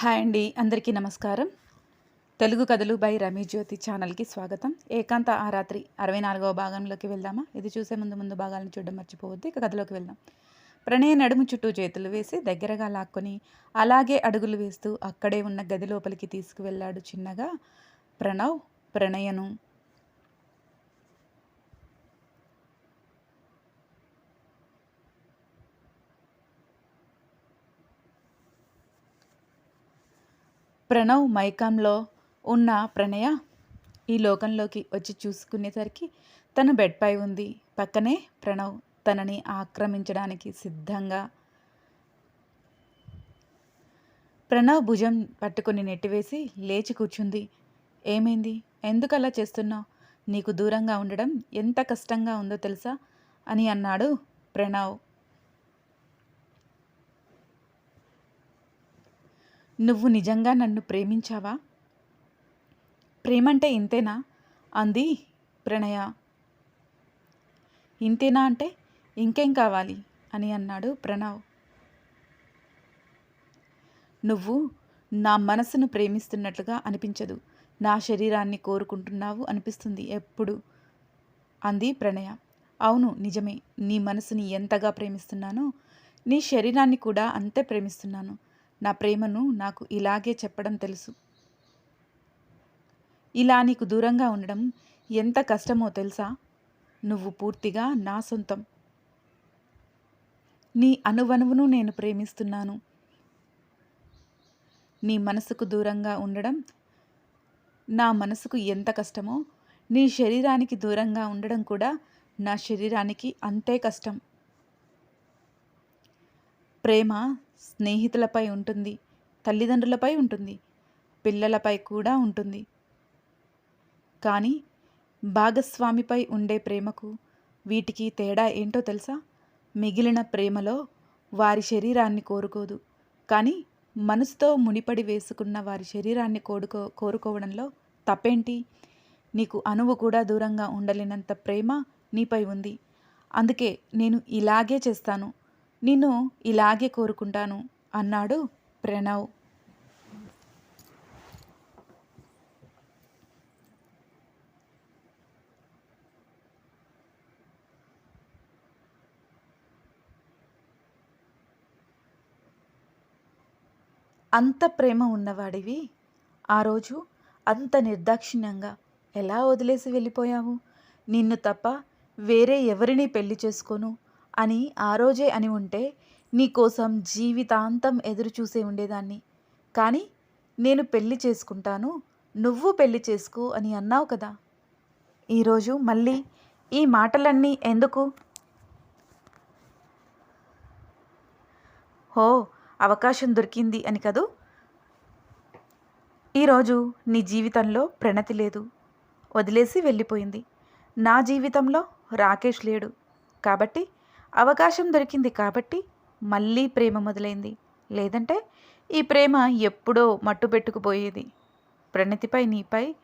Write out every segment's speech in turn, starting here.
Hi అండి అందరికీ నమస్కారం. తెలుగు కథలు బై రమీ జ్యోతి ఛానల్కి స్వాగతం. ఏకాంత ఆ రాత్రి అరవై నాలుగవ భాగంలోకి వెళ్దామా? ఇది చూసే ముందు ముందు భాగాలను చూడడం మర్చిపోవద్దు ఇక కథలోకి వెళ్దాం. ప్రణయ నడుము చుట్టూ చేతులు వేసి దగ్గరగా లాక్కొని అలాగే అడుగులు వేస్తూ అక్కడే ఉన్న గది లోపలికి తీసుకువెళ్ళాడు చిన్నగా. ప్రణవ్ ప్రణయను ప్రణవ్ మైకంలో ఉన్న ప్రణయ ఈ లోకంలోకి వచ్చి చూసుకునేసరికి తన బెడ్పై ఉంది. పక్కనే ప్రణవ్ తనని ఆక్రమించడానికి సిద్ధంగా. ప్రణవ్ భుజం పట్టుకుని నెట్టివేసి లేచి కూర్చుంది. ఏమైంది? ఎందుకు అలా చేస్తున్నావు? నీకు దూరంగా ఉండడం ఎంత కష్టంగా ఉందో తెలుసా? అని అన్నాడు ప్రణవ్. నువ్వు నిజంగా నన్ను ప్రేమించావా? ప్రేమంటే ఇంతేనా? అంది ప్రణయ. ఇంతేనా అంటే ఇంకేం కావాలి? అని అన్నాడు ప్రణవ్. నువ్వు నా మనసును ప్రేమిస్తున్నట్లుగా అనిపించదు. నా శరీరాన్ని కోరుకుంటున్నావు అనిపిస్తుంది ఎప్పుడు? అంది ప్రణయ. అవును నిజమే. నీ మనసుని ఎంతగా ప్రేమిస్తున్నానో నీ శరీరాన్ని కూడా అంతే ప్రేమిస్తున్నాను. నా ప్రేమను నాకు ఇలాగే చెప్పడం తెలుసు. ఇలా నీకు దూరంగా ఉండడం ఎంత కష్టమో తెలుసా? నువ్వు పూర్తిగా నా సొంతం. నీ అనువనువును నేను ప్రేమిస్తున్నాను. నీ మనసుకు దూరంగా ఉండడం నా మనసుకు ఎంత కష్టమో నీ శరీరానికి దూరంగా ఉండడం కూడా నా శరీరానికి అంతే కష్టం. ప్రేమ స్నేహితులపై ఉంటుంది తల్లిదండ్రులపై ఉంటుంది పిల్లలపై కూడా ఉంటుంది. కానీ భాగస్వామిపై ఉండే ప్రేమకు వీటికి తేడా ఏంటో తెలుసా? మిగిలిన ప్రేమలో వారి శరీరాన్ని కోరుకోదు. కానీ మనసుతో మునిపడి వేసుకున్న వారి శరీరాన్ని కోరుకో కోరుకోవడంలో తప్పేంటి? నీకు అణువు కూడా దూరంగా ఉండలేనంత ప్రేమ నీపై ఉంది. అందుకే నేను ఇలాగే చేస్తాను. నిన్ను ఇలాగే కోరుకుంటాను అన్నాడు ప్రణవ్. అంత ప్రేమ ఉన్నవాడివి. ఆ రోజు అంత నిర్దాక్షిణ్యంగా ఎలా వదిలేసి వెళ్ళిపోయావు? నిన్ను తప్ప వేరే ఎవరిని పెళ్ళి చేసుకోను? అని ఆ రోజే అని ఉంటే నీకోసం జీవితాంతం ఎదురు చూసే ఉండేదాన్ని. కానీ నేను పెళ్ళి చేసుకుంటాను నువ్వు పెళ్ళి చేసుకో అని అన్నావు కదా. ఈరోజు మళ్ళీ ఈ మాటలన్నీ ఎందుకు? హో అవకాశం దొరికింది అని కదూ? ఈరోజు నీ జీవితంలో ప్రణతి లేదు. వదిలేసి వెళ్ళిపోయింది. నా జీవితంలో రాకేష్ లేడు. కాబట్టి అవకాశం దొరికింది కాబట్టి మళ్ళీ ప్రేమ మొదలైంది. లేదంటే ఈ ప్రేమ ఎప్పుడో మట్టు పెట్టుకుపోయేది. ప్రణతిపై నీపై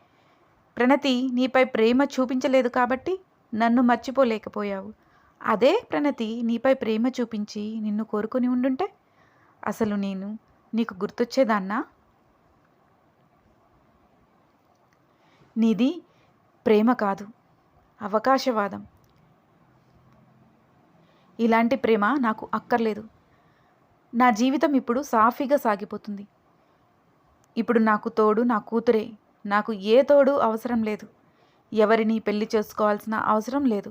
ప్రణతి నీపై ప్రేమ చూపించలేదు కాబట్టి నన్ను మర్చిపోలేకపోయావు. అదే ప్రణతి నీపై ప్రేమ చూపించి నిన్ను కోరుకుని ఉండుంటే అసలు నేను నీకు గుర్తొచ్చేదాన్నా? నీది ప్రేమ కాదు అవకాశవాదం. ఇలాంటి ప్రేమ నాకు అక్కర్లేదు. నా జీవితం ఇప్పుడు సాఫీగా సాగిపోతుంది. ఇప్పుడు నాకు తోడు నా కూతురే. నాకు ఏ తోడు అవసరం లేదు. ఎవరిని పెళ్ళి చేసుకోవాల్సిన అవసరం లేదు.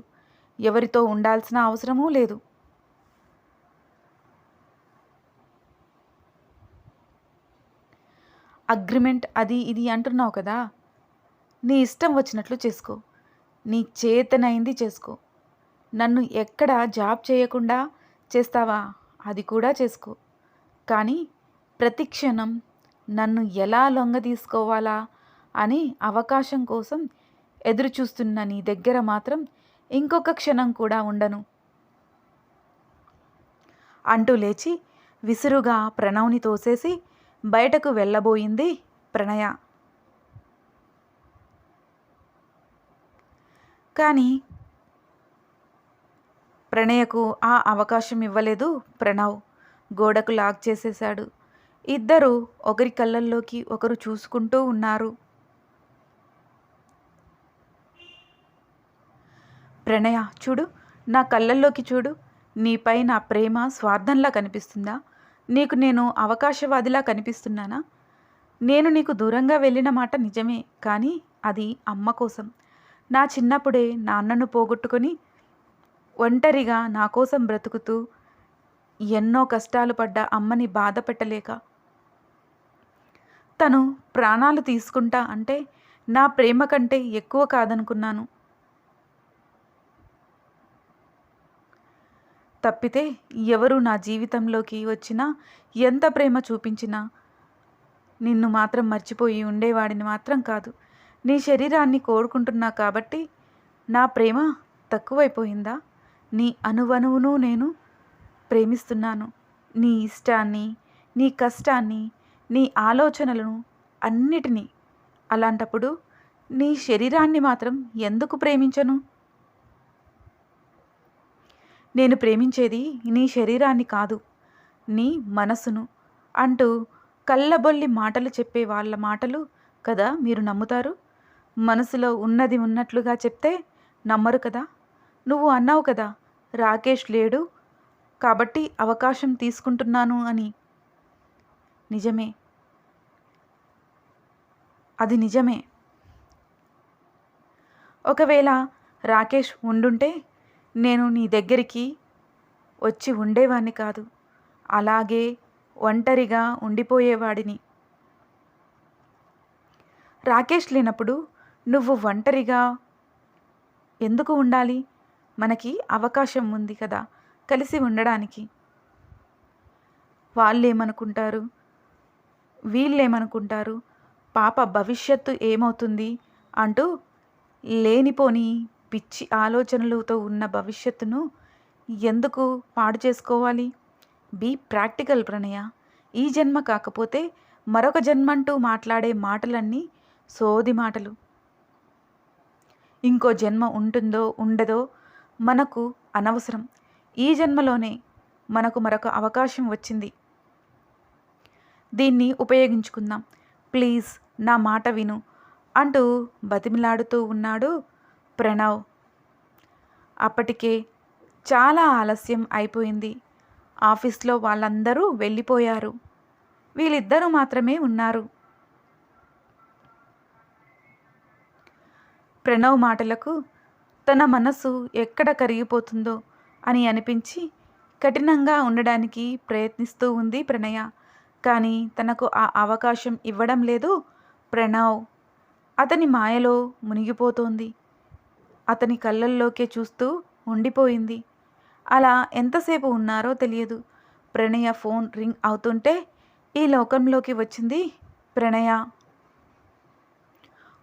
ఎవరితో ఉండాల్సిన అవసరమూ లేదు. అగ్రిమెంట్ అది ఇది అంటున్నావు కదా? నీ ఇష్టం వచ్చినట్లు చేసుకో. నీ చేతనైంది చేసుకో. నన్ను ఎక్కడ జాబ్ చేయకుండా చేస్తావా? అది కూడా చేసుకో. కానీ ప్రతి క్షణం నన్ను ఎలా లొంగ తీసుకోవాలా అని అవకాశం కోసం ఎదురు చూస్తున్న నీ దగ్గర మాత్రం ఇంకొక క్షణం కూడా ఉండను. అంటూ లేచి విసురుగా ప్రణవ్ని తోసేసి బయటకు వెళ్ళబోయింది ప్రణయ. కానీ ప్రణయకు ఆ అవకాశం ఇవ్వలేదు ప్రణవ్. గోడకు లాక్ చేసేశాడు. ఇద్దరు ఒకరి కళ్ళల్లోకి ఒకరు చూసుకుంటూ ఉన్నారు. ప్రణయ చూడు నా కళ్ళల్లోకి చూడు. నీపై నా ప్రేమ స్వార్థంలా కనిపిస్తుందా? నీకు నేను అవకాశవాదిలా కనిపిస్తున్నానా? నేను నీకు దూరంగా వెళ్ళిన మాట నిజమే కానీ అది అమ్మ కోసం. నా చిన్నప్పుడే నాన్నను పోగొట్టుకొని ఒంటరిగా నా కోసం బ్రతుకుతూ ఎన్నో కష్టాలు పడ్డ అమ్మని బాధ పెట్టలేక. తను ప్రాణాలు తీసుకుంటా అంటే నా ప్రేమ కంటే ఎక్కువ కాదనుకున్నాను. తప్పితే ఎవరు నా జీవితంలోకి వచ్చినా ఎంత ప్రేమ చూపించినా నిన్ను మాత్రం మర్చిపోయి ఉండేవాడిని మాత్రం కాదు. నీ శరీరాన్ని కోరుకుంటున్నా కాబట్టి నా ప్రేమ తక్కువైపోయిందా? నీ అనువనువును నేను ప్రేమిస్తున్నాను. నీ ఇష్టాన్ని నీ కష్టాన్ని నీ ఆలోచనలను అన్నిటినీ అలాంటప్పుడు నీ శరీరాన్ని మాత్రం ఎందుకు ప్రేమించను? నేను ప్రేమించేది నీ శరీరాన్ని కాదు నీ మనసును అంటూ కళ్ళబొల్లి మాటలు చెప్పే వాళ్ళ మాటలు కదా మీరు నమ్ముతారు? మనసులో ఉన్నది ఉన్నట్లుగా చెప్తే నమ్మరు కదా? నువ్వు అన్నావు కదా రాకేష్ లేడు. కాబట్టి అవకాశం తీసుకుంటున్నాను అని. నిజమే. అది నిజమే. ఒకవేళ రాకేష్ ఉండుంటే నేను నీ దగ్గరికి వచ్చి ఉండేవాడిని కాదు. అలాగే ఒంటరిగా ఉండిపోయేవాడిని. రాకేష్ లేనప్పుడు నువ్వు ఒంటరిగా ఎందుకు ఉండాలి? మనకి అవకాశం ఉంది కదా కలిసి ఉండడానికి. వాళ్ళేమనుకుంటారు? వీళ్ళేమనుకుంటారు? పాప భవిష్యత్తు ఏమవుతుంది అంటూ లేనిపోని పిచ్చి ఆలోచనలతో ఉన్న భవిష్యత్తును ఎందుకు పాడు చేసుకోవాలి? బీ ప్రాక్టికల్ ప్రణయ. ఈ జన్మ కాకపోతే మరొక జన్మంటూ మాట్లాడే మాటలన్నీ సోది మాటలు. ఇంకో జన్మ ఉంటుందో ఉండదో మనకు అనవసరం. ఈ జన్మలోనే మనకు మరొక అవకాశం వచ్చింది. దీన్ని ఉపయోగించుకుందాం. ప్లీజ్ నా మాట విను అంటూ బతిమిలాడుతూ ఉన్నాడు ప్రణవ్. అప్పటికే చాలా ఆలస్యం అయిపోయింది. ఆఫీస్లో వాళ్ళందరూ వెళ్ళిపోయారు. వీళ్ళిద్దరూ మాత్రమే ఉన్నారు. ప్రణవ్ మాటలకు తన మనసు ఎక్కడ కరిగిపోతుందో అని అనిపించి కఠినంగా ఉండడానికి ప్రయత్నిస్తూ ఉంది ప్రణయ. కానీ తనకు ఆ అవకాశం ఇవ్వడం లేదు. ప్రణవ్ అతని మాయలో మునిగిపోతోంది. అతని కళ్ళల్లోకే చూస్తూ ఉండిపోయింది. అలా ఎంతసేపు ఉన్నారో తెలియదు. ప్రణయ ఫోన్ రింగ్ అవుతుంటే ఈ లోకంలోకి వచ్చింది ప్రణయ.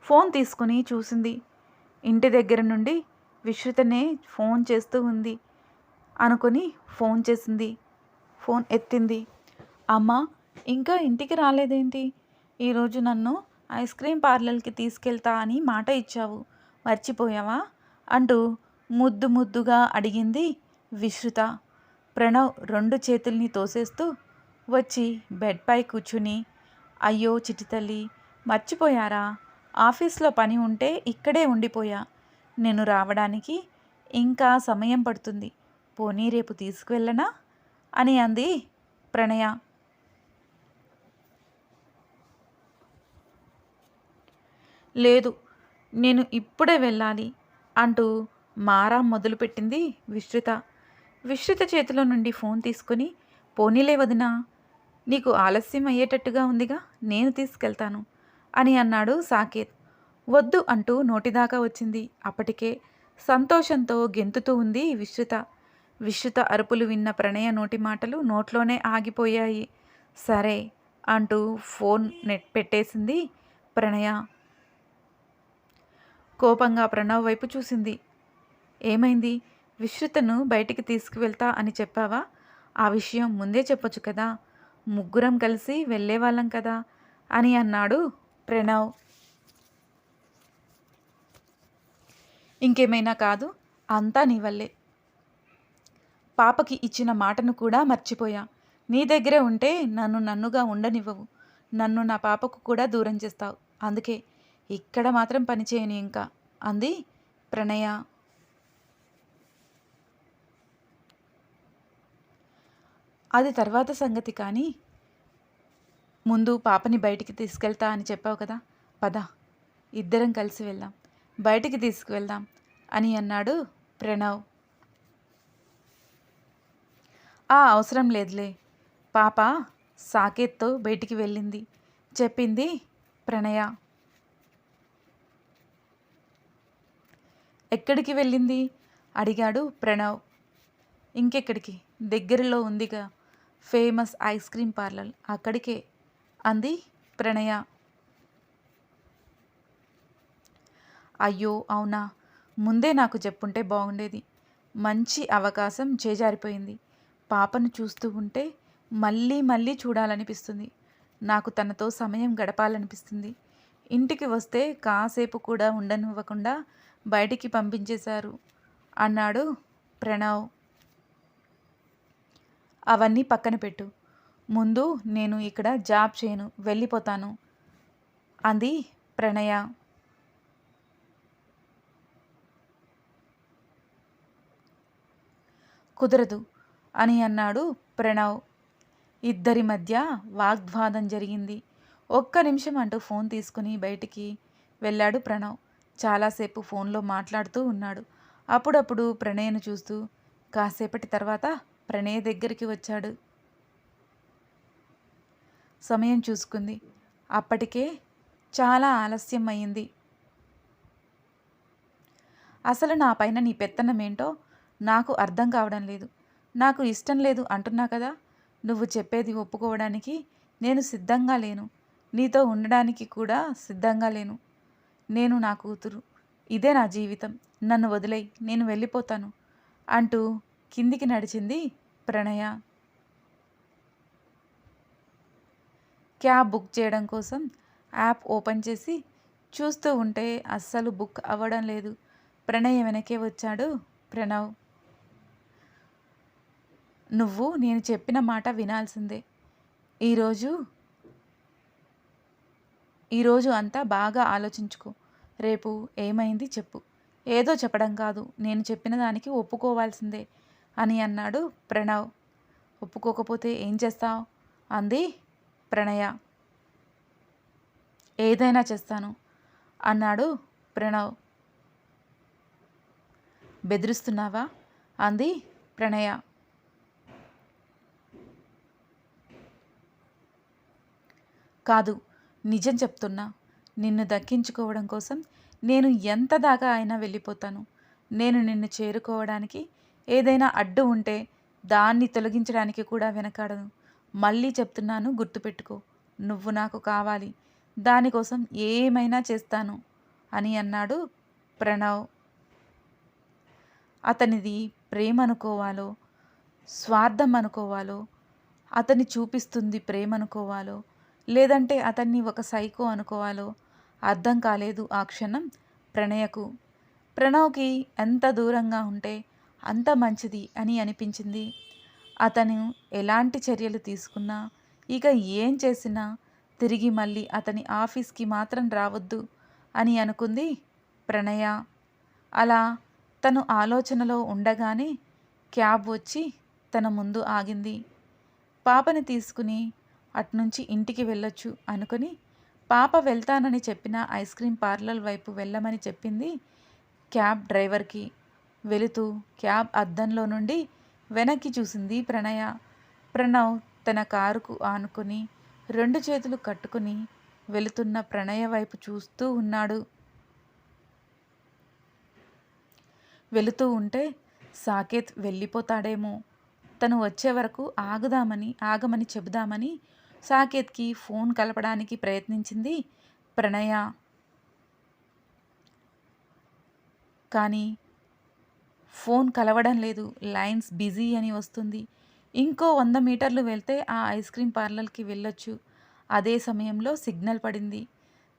ఫోన్ తీసుకుని చూసింది. ఇంటి దగ్గర నుండి విశ్రుతనే ఫోన్ చేస్తూ ఉంది అనుకొని ఫోన్ చేసింది. ఫోన్ ఎత్తింది. అమ్మ ఇంకా ఇంటికి రాలేదేంటి? ఈరోజు నన్ను ఐస్ క్రీమ్ పార్లర్కి తీసుకెళ్తా అని మాట ఇచ్చావు. మర్చిపోయావా? అంటూ ముద్దు ముద్దుగా అడిగింది విశ్రుత. ప్రణవ్ రెండు చేతుల్ని తోసేస్తూ వచ్చి బెడ్పై కూర్చుని అయ్యో చిటితల్లి మర్చిపోయారా? ఆఫీస్లో పని ఉంటే ఇక్కడే ఉండిపోయా. నేను రావడానికి ఇంకా సమయం పడుతుంది. పోనీ రేపు తీసుకువెళ్ళనా? అని అంది ప్రణయ. లేదు నేను ఇప్పుడే వెళ్ళాలి అంటూ మారా మొదలుపెట్టింది విశ్రుత. విశ్రుత చేతిలో నుండి ఫోన్ తీసుకుని పోనీలే వదినా నీకు ఆలస్యం అయ్యేటట్టుగా ఉందిగా నేను తీసుకెళ్తాను. అని అన్నాడు సాకేత్. వద్దు అంటూ నోటిదాకా వచ్చింది. అప్పటికే సంతోషంతో గెంతుతూ ఉంది విశ్రుత. విశ్రుత అరుపులు విన్న ప్రణయ నోటి మాటలు నోట్లోనే ఆగిపోయాయి. సరే అంటూ ఫోన్ నెట్ పెట్టేసింది ప్రణయ. కోపంగా ప్రణవ్ వైపు చూసింది. ఏమైంది? విశ్రుతను బయటికి తీసుకువెళ్తా అని చెప్పావా? ఆ విషయం ముందే చెప్పొచ్చు కదా. ముగ్గురం కలిసి వెళ్ళేవాళ్ళం కదా అని అన్నాడు ప్రణవ్. ఇంకేమైనా కాదు అంతా నీ వల్లే. పాపకి ఇచ్చిన మాటను కూడా మర్చిపోయా. నీ దగ్గరే ఉంటే నన్ను నన్నుగా ఉండనివ్వవు. నన్ను నా పాపకు కూడా దూరం చేస్తావు. అందుకే ఇక్కడ మాత్రం పనిచేయను ఇంకా. అంది ప్రణయ. అది తర్వాత సంగతి కానీ ముందు పాపని బయటికి తీసుకెళ్తా అని చెప్పావు కదా పద ఇద్దరం కలిసి వెళ్దాం. బయటికి తీసుకువెళ్దాం అని అన్నాడు ప్రణవ్. ఆ అవసరం లేదులే పాప సాకేత్తో బయటికి వెళ్ళింది చెప్పింది ప్రణయ. ఎక్కడికి వెళ్ళింది? అడిగాడు ప్రణవ్. ఇంకెక్కడికి? దగ్గరలో ఉందిగా ఫేమస్ ఐస్ క్రీమ్ పార్లర్ అక్కడికే. అంది ప్రణయ. అయ్యో అవునా? ముందే నాకు చెప్పుంటే బాగుండేది. మంచి అవకాశం చేజారిపోయింది. పాపను చూస్తూ ఉంటే మళ్ళీ మళ్ళీ చూడాలనిపిస్తుంది. నాకు తనతో సమయం గడపాలనిపిస్తుంది. ఇంటికి వస్తే కాసేపు కూడా ఉండనివ్వకుండా బయటికి పంపించేశారు అన్నాడు ప్రణవ్. అవన్నీ పక్కన పెట్టు. ముందు నేను ఇక్కడ జాబ్ చేయను వెళ్ళిపోతాను. అంది ప్రణయ. కుదరదు అని అన్నాడు ప్రణవ్. ఇద్దరి మధ్య వాగ్వాదం జరిగింది. ఒక్క నిమిషం అంటూ ఫోన్ తీసుకుని బయటికి వెళ్ళాడు ప్రణవ్. చాలాసేపు ఫోన్లో మాట్లాడుతూ ఉన్నాడు. అప్పుడప్పుడు ప్రణయ్ను చూస్తూ కాసేపటి తర్వాత ప్రణయ్ దగ్గరికి వచ్చాడు. సమయం చూసుకుంది. అప్పటికే చాలా ఆలస్యం అయింది. అసలు నా పైన నీ పెత్తనం ఏంటో నాకు అర్థం కావడం లేదు. నాకు ఇష్టం లేదు అంటున్నా కదా? నువ్వు చెప్పేది ఒప్పుకోవడానికి నేను సిద్ధంగా లేను. నీతో ఉండడానికి కూడా సిద్ధంగా లేను. నేను నా కూతురు. ఇదే నా జీవితం. నన్ను వదిలేయి. నేను వెళ్ళిపోతాను అంటూ కిందికి నడిచింది ప్రణయ. క్యాబ్ బుక్ చేయడం కోసం యాప్ ఓపెన్ చేసి చూస్తూ ఉంటే అస్సలు బుక్ అవ్వడం లేదు. ప్రణయ్ వెనకే వచ్చాడు. ప్రణవ్ నువ్వు నేను చెప్పిన మాట వినాల్సిందే. ఈరోజు ఈరోజు అంతా బాగా ఆలోచించుకో. రేపు ఏమైంది చెప్పు. ఏదో చెప్పడం కాదు. నేను చెప్పిన దానికి ఒప్పుకోవాల్సిందే అని అన్నాడు ప్రణవ్. ఒప్పుకోకపోతే ఏం చేస్తావు? అంది ప్రణయ. ఏదైనా చేస్తాను అన్నాడు ప్రణవ్. బెదిరిస్తున్నావా? అంది ప్రణయ. కాదు నిజం చెప్తున్నా. నిన్ను దక్కించుకోవడం కోసం నేను ఎంత దాకా అయినా వెళ్ళిపోతాను. నేను నిన్ను చేరుకోవడానికి ఏదైనా అడ్డు ఉంటే దాన్ని తొలగించడానికి కూడా వెనకాడను. మళ్ళీ చెప్తున్నాను గుర్తుపెట్టుకో. నువ్వు నాకు కావాలి. దానికోసం ఏమైనా చేస్తాను అని అన్నాడు ప్రణవ్. అతనిది ప్రేమ అనుకోవాలో స్వార్థం అనుకోవాలో అతన్ని చూపిస్తుంది ప్రేమ అనుకోవాలో లేదంటే అతన్ని ఒక సైకో అనుకోవాలో అర్థం కాలేదు ఆ క్షణం ప్రణయకు. ప్రణవ్కి ఎంత దూరంగా ఉంటే అంత మంచిది అని అనిపించింది. అతను ఎలాంటి చర్యలు తీసుకున్నా ఇక ఏం చేసినా తిరిగి మళ్ళీ అతని ఆఫీస్కి మాత్రం రావద్దు అని అనుకుంది ప్రణయ. అలా తను ఆలోచనలో ఉండగానే క్యాబ్ వచ్చి తన ముందు ఆగింది. పాపని తీసుకుని అట్నుంచి ఇంటికి వెళ్ళొచ్చు అనుకుని పాప వెళ్తానని చెప్పిన ఐస్ క్రీమ్ పార్లర్ వైపు వెళ్ళమని చెప్పింది క్యాబ్ డ్రైవర్కి. వెళుతూ క్యాబ్ అద్దంలో నుండి వెనక్కి చూసింది ప్రణయ. ప్రణవ్ తన కారుకు ఆనుకుని రెండు చేతులు కట్టుకుని వెళుతున్న ప్రణయ వైపు చూస్తూ ఉన్నాడు. వెళుతూ ఉంటే సాకేత్ వెళ్ళిపోతాడేమో. తను వచ్చే వరకు ఆగుదామని ఆగమని చెబుదామని సాకేత్కి ఫోన్ కలపడానికి ప్రయత్నించింది ప్రణయ. కానీ ఫోన్ కలవడం లేదు లైన్స్ బిజీ అని వస్తుంది. ఇంకో వంద మీటర్లు వెళ్తే ఆ ఐస్ క్రీమ్ పార్లర్కి వెళ్ళొచ్చు. అదే సమయంలో సిగ్నల్ పడింది.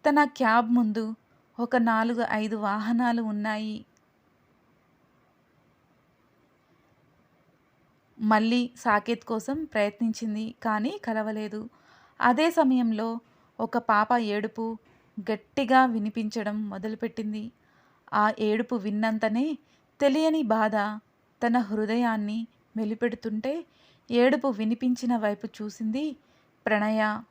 తన క్యాబ్ ముందు ఒక నాలుగు ఐదు వాహనాలు ఉన్నాయి. మళ్ళీ సాకేత్ కోసం ప్రయత్నించింది కానీ కలవలేదు. అదే సమయంలో ఒక పాప ఏడుపు గట్టిగా వినిపించడం మొదలుపెట్టింది. ఆ ఏడుపు విన్నంతనే తెలియని బాధ తన హృదయాన్ని మెలిపెడుతుంటే ఏడుపు వినిపించిన వైపు చూసింది ప్రణయ.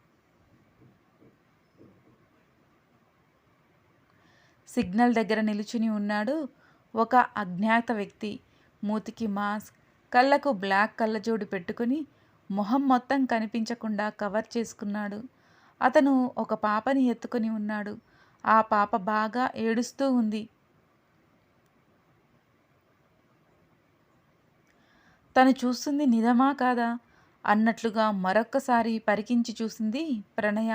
సిగ్నల్ దగ్గర నిలుచుని ఉన్నాడు ఒక అజ్ఞాత వ్యక్తి. మూతికి మాస్క్ కళ్ళకు బ్లాక్ కళ్ళజోడు పెట్టుకుని మొహం మొత్తం కనిపించకుండా కవర్ చేసుకున్నాడు. అతను ఒక పాపని ఎత్తుకొని ఉన్నాడు. ఆ పాప బాగా ఏడుస్తూ ఉంది. తను చూస్తుంది నిజమా కాదా? అన్నట్లుగా మరొక్కసారి పరికించి చూసింది ప్రణయ.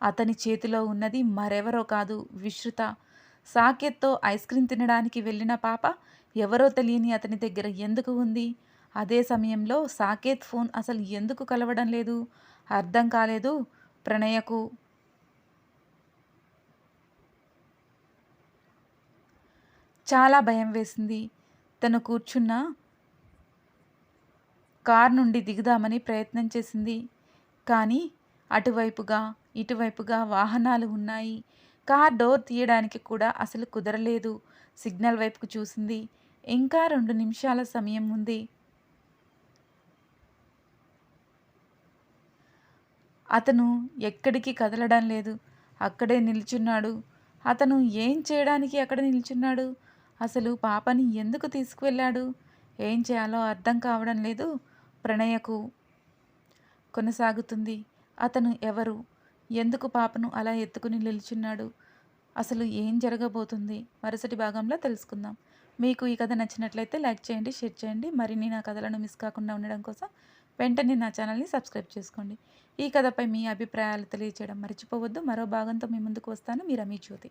అతని చేతిలో ఉన్నది మరెవరో కాదు విశ్రుత. సాకేత్తో ఐస్ క్రీమ్ తినడానికి వెళ్ళిన పాప ఎవరో తెలియని అతని దగ్గర ఎందుకు ఉంది? అదే సమయంలో సాకేత్ ఫోన్ అసలు ఎందుకు కలవడం లేదు? అర్థం కాలేదు ప్రణయకు. చాలా భయం వేసింది. తను కూర్చున్న కార్ నుండి దిగుదామని ప్రయత్నం చేసింది. కానీ అటువైపుగా ఇటువైపుగా వాహనాలు ఉన్నాయి. కార్ డోర్ తీయడానికి కూడా అసలు కుదరలేదు. సిగ్నల్ వైపుకు చూసింది. ఇంకా రెండు నిమిషాల సమయం ఉంది. అతను ఎక్కడికి కదలడం లేదు. అక్కడే నిల్చున్నాడు. అతను ఏం చేయడానికి అక్కడ నిల్చున్నాడు? అసలు పాపని ఎందుకు తీసుకువెళ్ళాడు? ఏం చేయాలో అర్థం కావడం లేదు. ప్రణయకు కొనసాగుతుంది. అతను ఎవరు? ఎందుకు పాపను అలా ఎత్తుకుని నిలుచున్నాడు? అసలు ఏం జరగబోతుంది? మరుసటి భాగంలో తెలుసుకుందాం. మీకు ఈ కథ నచ్చినట్లయితే లైక్ చేయండి షేర్ చేయండి. మరిన్ని నా కథలను మిస్ కాకుండా ఉండడం కోసం వెంటనే నా ఛానల్ని సబ్స్క్రైబ్ చేసుకోండి. ఈ కథపై మీ అభిప్రాయాలు తెలియజేయడం మర్చిపోవద్దు. మరో భాగంతో మీ ముందుకు వస్తాను. మీరు మీ జ్యోతి.